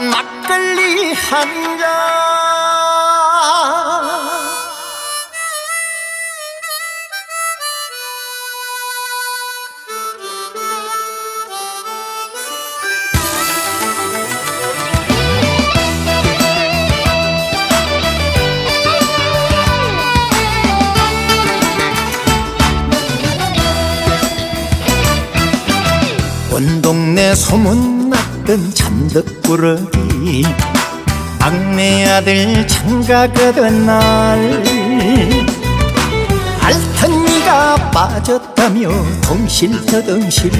막걸리 한 잔. 온 동네 소문났 던 잔득꾸러기. 막내 아들 장가가던 날. 알턴니가 빠졌다며 덩실더덩실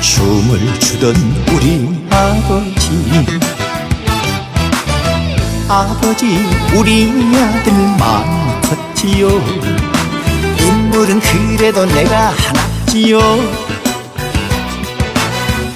춤을 추던 우리 아버지. 아버지 우리 아들 마음 컸지요. 인물은 그래도 내가 하나지요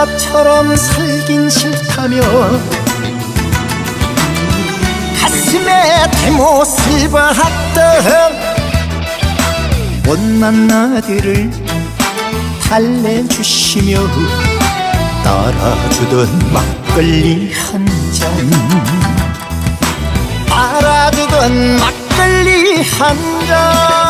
아빠처럼 살긴 싫다며. 가슴에 대못을 박던 못난 아들을 달래주시며 따라주던 막걸리 한잔. 따라주던 막걸리 한잔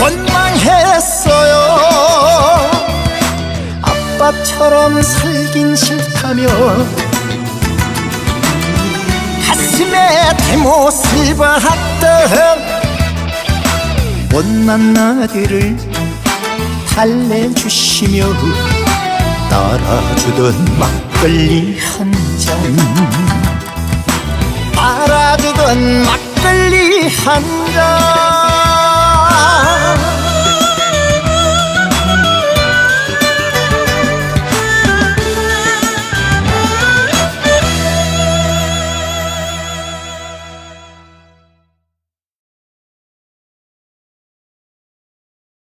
원망했어요. 아빠처럼 살긴 싫다며 가슴에 대못을 박던 못난 아들을 달래주시며 따라주던 막걸리 한 잔. 따라주던 막걸리 한잔